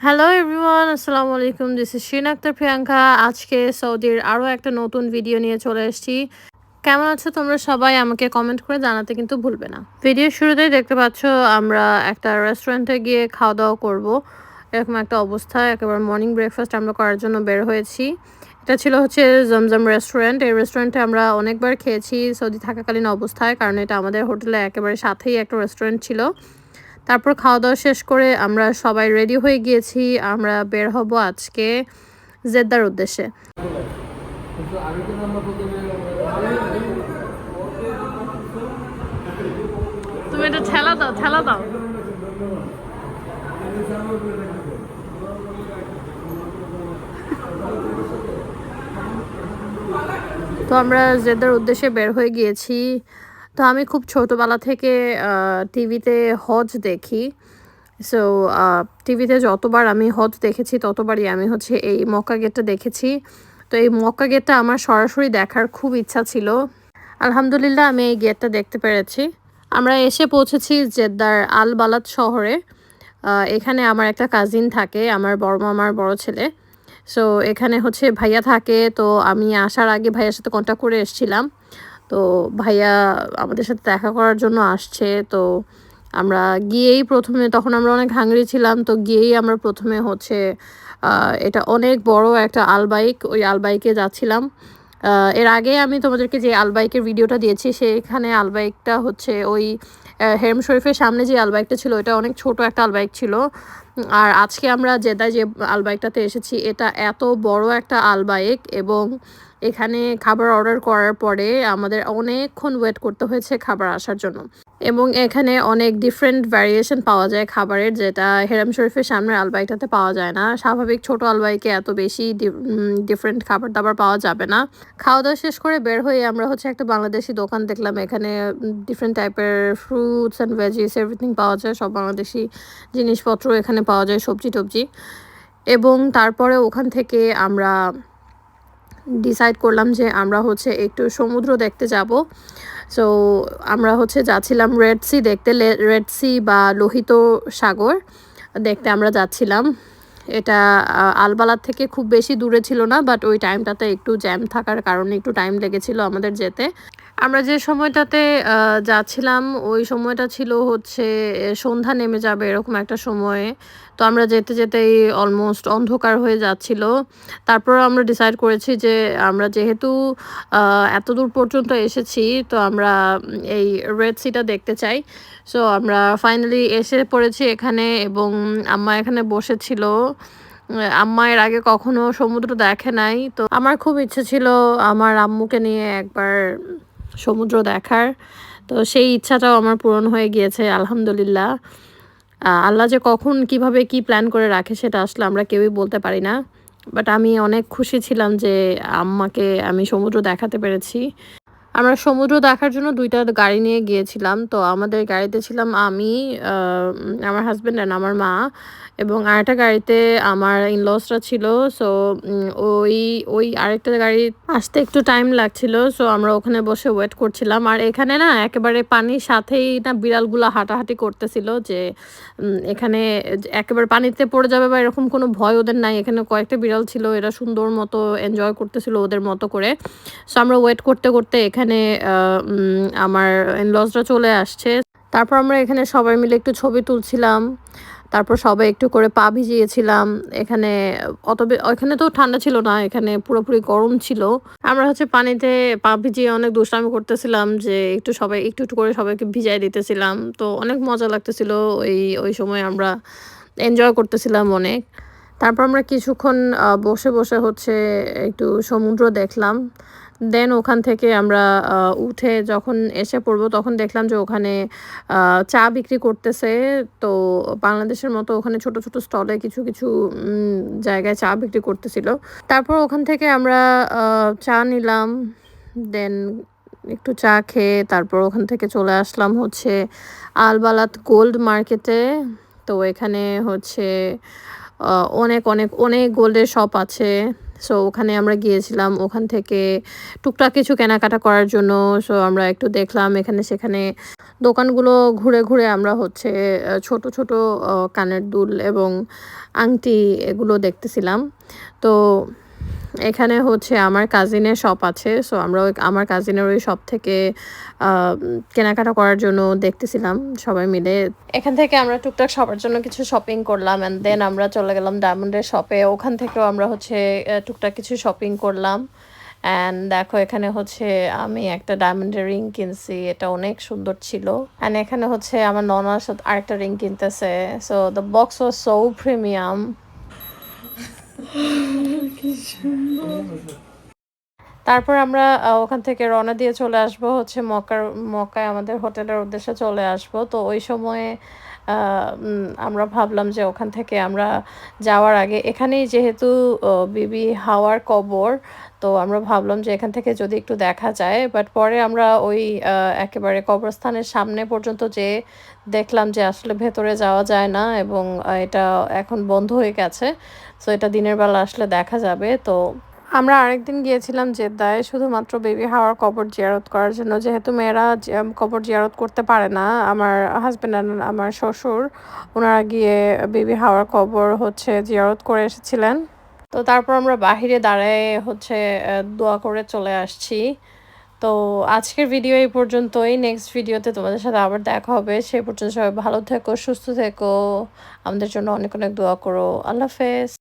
Hello everyone আসসালামু আলাইকুম this is Shin Akter Priyanka আজকে সৌদির আরও একটা নতুন ভিডিও নিয়ে চলে এসেছি। কেমন আছো তোমরা সবাই? আমাকে কমেন্ট করে জানাতে কিন্তু ভুলবে না। ভিডিওর শুরুতেই দেখতে পাচ্ছ, আমরা একটা রেস্টুরেন্টে গিয়ে খাওয়া দাওয়া করব। এরকম একটা অবস্থা, একেবারে মর্নিং ব্রেকফাস্ট আমরা করার জন্য বের হয়েছি। এটা ছিল হচ্ছে জমজম রেস্টুরেন্ট এই রেস্টুরেন্টে আমরা অনেকবার খেয়েছি সৌদি থাকাকালীন অবস্থায়, কারণ এটা আমাদের হোটেলে একেবারে সাথেই একটা রেস্টুরেন্ট ছিল। তারপর খাওয়া দাওয়া শেষ করে আমরা সবাই রেডি হয়ে গিয়েছি, আমরা বের হব আজকে জেদ্দার উদ্দেশ্যে। তুমি এটা ঠেলা দাও ঠেলা দাও। তো আমরা জেদ্দার উদ্দেশ্যে বের হয়ে গিয়েছি। তো আমি খুব ছোটোবেলা থেকে টিভিতে হজ দেখি। সো টিভিতে যতবার আমি হজ দেখেছি, ততবারই আমি হচ্ছে এই মক্কা গেটটা দেখেছি। তো এই মক্কা গেটটা আমার সরাসরি দেখার খুব ইচ্ছা ছিল। আলহামদুলিল্লাহ আমি এই গেটটা দেখতে পেরেছি। আমরা এসে পৌঁছেছি জেদ্দার আল বালাদ শহরে এখানে আমার একটা কাজিন থাকে, আমার বড় মামার বড় ছেলে। সো এখানে হচ্ছে ভাইয়া থাকে, তো আমি আসার আগে ভাইয়ার সাথে কন্ট্যাক্ট করে এসেছিলাম। তো ভাইয়া আমাদের সাথে দেখা করার জন্য আসছে, তো আমরা গিয়েই প্রথমে, তখন আমরা অনেক হাঙ্গরি ছিলাম, তো গিয়েই আমরা প্রথমে হচ্ছে এটা অনেক বড় একটা আলবাইক, ওই আলবাইকে যাচ্ছিলাম। এর আগে আমি তোমাদেরকে যে আলবাইকের ভিডিওটা দিয়েছি, সেখানে আলবাইকটা হচ্ছে ওই হেরম শরীফের সামনে যে আলবাইকটা ছিল ওটা অনেক ছোট একটা আলবাইক ছিল। আর আজকে আমরা জেদায় যে আলবাইকটাতে এসেছি, এটা এত বড় একটা আলবাইক এবং এখানে খাবার অর্ডার করার পরে আমাদের অনেকক্ষণ ওয়েট করতে হয়েছে খাবার আসার জন্য। এবং এখানে অনেক ডিফারেন্ট ভ্যারিয়েশন পাওয়া যায় খাবারের, যেটা হেরাম শরীফের সামনের আলবাইটাতে পাওয়া যায় না। স্বাভাবিক ছোট আলবাইকে এত বেশি ডিফারেন্ট খাবার দাবার পাওয়া যাবে না। খাওয়া দাওয়া শেষ করে বের হয়ে আমরা হচ্ছে একটা বাংলাদেশি দোকান দেখলাম। এখানে ডিফারেন্ট টাইপের ফ্রুটস অ্যান্ড ভেজিস এভরিথিং পাওয়া যায়। সব বাংলাদেশি জিনিসপত্র এখানে পাওয়া যায় সবজি টবজি। এবং তারপরে ওখান থেকে আমরা ডিসাইড করলাম যে আমরা হচ্ছে একটু সমুদ্র দেখতে যাব। সো আমরা হচ্ছে যাচ্ছিলাম রেড সি দেখতে। রেড সি বা লোহিত সাগর দেখতে আমরা যাচ্ছিলাম। এটা আলবালার থেকে খুব বেশি দূরে ছিল না বাট ওই টাইমটাতে একটু জ্যাম থাকার কারণে একটু টাইম লেগেছিল আমাদের যেতে। আমরা যে সময়টাতে যাচ্ছিলাম, ওই সময়টা ছিল হচ্ছে সন্ধ্যা নেমে যাবে এরকম একটা সময়ে। তো আমরা যেতে যেতেই অলমোস্ট অন্ধকার হয়ে যাচ্ছিল। তারপর আমরা ডিসাইড করেছি যে, আমরা যেহেতু এত দূর পর্যন্ত এসেছি, তো আমরা এই রেড সিটা দেখতে চাই। সো আমরা ফাইনালি এসে পড়েছি এখানে এবং আম্মা এখানে বসেছিল। আম্মা এর আগে কখনো সমুদ্র দেখে নাই। তো আমার খুব ইচ্ছে ছিল আমার আম্মুকে নিয়ে একবার সমুদ্র দেখার। তো সেই ইচ্ছাটাও আমার পূরণ হয়ে গিয়েছে, আলহামদুলিল্লাহ। আল্লাহ যে কখন কীভাবে কি প্ল্যান করে রাখে সেটা আসলে আমরা কেউই বলতে পারি না। বাট আমি অনেক খুশি ছিলাম যে আম্মাকে আমি সমুদ্র দেখাতে পেরেছি। আমরা সমুদ্র দেখার জন্য দুইটা গাড়ি নিয়ে গিয়েছিলাম। তো আমাদের গাড়িতে ছিলাম আমি আমার হাজব্যান্ড অ্যান্ড আমার মা এবং আরেকটা গাড়িতে আমার ইনলসরা ছিল। সো ওই ওই আরেকটা গাড়ি আসতে একটু টাইম লাগছিল। সো আমরা ওখানে বসে ওয়েট করছিলাম। আর এখানে না একেবারে পানির সাথেই না বিড়ালগুলো হাঁটাহাঁটি করতেছিল যে এখানে একেবারে পানিতে পড়ে যাবে বা এরকম কোনো ভয় ওদের নাই। এখানে কয়েকটা বিড়াল ছিল, এরা সুন্দর মতো এনজয় করতেছিল ওদের মতো করে। সো আমরা ওয়েট করতে করতে এখানে উম, আমার ইনলসরা চলে আসছে। তারপর আমরা এখানে সবাই মিলে একটু ছবি তুলছিলাম। তারপর সবাই একটু করে পা ভিজিয়েছিলাম। এখানে অত এখানে তো ঠান্ডা ছিল না এখানে পুরোপুরি গরম ছিল। আমরা হচ্ছে পানিতে পা ভিজিয়ে অনেক দুষ্টামি করতেছিলাম যে একটু সবাই একটু একটু করে সবাইকে ভিজাই দিতেছিলাম। তো অনেক মজা লাগতেছিল ওই ওই সময় আমরা এনজয় করতেছিলাম অনেক। তারপর আমরা কিছুক্ষণ বসে বসে হচ্ছে একটু সমুদ্র দেখলাম। দেন ওখান থেকে আমরা উঠে যখন এসে পড়ব তখন দেখলাম যে ওখানে চা বিক্রি করতেছে। তো বাংলাদেশের মতো ওখানে ছোট ছোট স্টলে কিছু কিছু জায়গায় চা বিক্রি করতেছিল। তারপর ওখান থেকে আমরা চা নিলাম। দেন একটু চা খেয়ে তারপর ওখান থেকে চলে আসলাম হচ্ছে আলবালাত গোল্ড মার্কেটে। তো এখানে হচ্ছে অনেক অনেক অনেক গোল্ডের শপ আছে। সো ওখানে আমরা গিয়েছিলাম, ওখান থেকে টুকটাক কিছু কেনাকাটা করার জন্য। সো আমরা একটু দেখলাম এখানে, সেখানে দোকানগুলো ঘুরে ঘুরে আমরা হচ্ছে ছোট ছোট কানের দুল এবং আংটি এগুলো দেখতেছিলাম। তো এখানে হচ্ছে আমার কাজিনের শপ আছে সো আমরা আমার কাজিনের ওই শপ থেকে কেনাকাটা করার জন্য দেখতেছিলাম সবাই মিলে। এখান থেকে আমরা টুকটাক সবার জন্য কিছু শপিং করলাম অ্যান্ড দেন আমরা চলে গেলাম ডায়মন্ডের শপে ওখান থেকেও আমরা হচ্ছে টুকটাক কিছু শপিং করলাম। অ্যান্ড দেখো এখানে হচ্ছে আমি একটা ডায়মন্ডের রিং কিনছি, এটা অনেক সুন্দর ছিল। অ্যান্ড এখানে হচ্ছে আমার ননার সাথে আরেকটা রিং কিনতেছে so the box was so premium তারপর আমরা ওখান থেকে রওনা দিয়ে চলে আসব হচ্ছে মক্কার, মক্কায় আমাদের হোটেলের উদ্দেশ্যে চলে আসব। তো ওই সময়ে আমরা ভাবলাম যে ওখান থেকে আমরা যাওয়ার আগে এখানেই যেহেতু বিবি হাওয়ার কবর, তো আমরা ভাবলাম যে এখান থেকে যদি একটু দেখা যায় বাট পরে আমরা ওই একেবারে কবরস্থানের সামনে পর্যন্ত যে দেখলাম যে আসলে ভেতরে যাওয়া যায় না এবং এটা এখন বন্ধ হয়ে গেছে সো এটা দিনের বেলা আসলে দেখা যাবে, তো আমরা আরেকদিন গিয়েছিলাম জেদ্দায়, শুধুমাত্র বেবি হাওয়ার কবর জিয়ারত করার জন্য। যেহেতু মেয়েরা কবর জিয়ারত করতে পারে না, আমার হাজব্যান্ড আমার শ্বশুর, ওনারা গিয়ে বেবি হাওয়ার কবর হচ্ছে জিয়ারত করে এসেছিলেন। তো তারপর আমরা বাহিরে দাঁড়ায় হচ্ছে দোয়া করে চলে আসছি। তো আজকের ভিডিও এই পর্যন্তই। নেক্সট ভিডিওতে তোমাদের সাথে আবার দেখা হবে। সেই পর্যন্ত সবাই ভালো থেকো, সুস্থ থেকো। আমাদের জন্য অনেক অনেক দোয়া করো। আল্লাহ হাফেজ।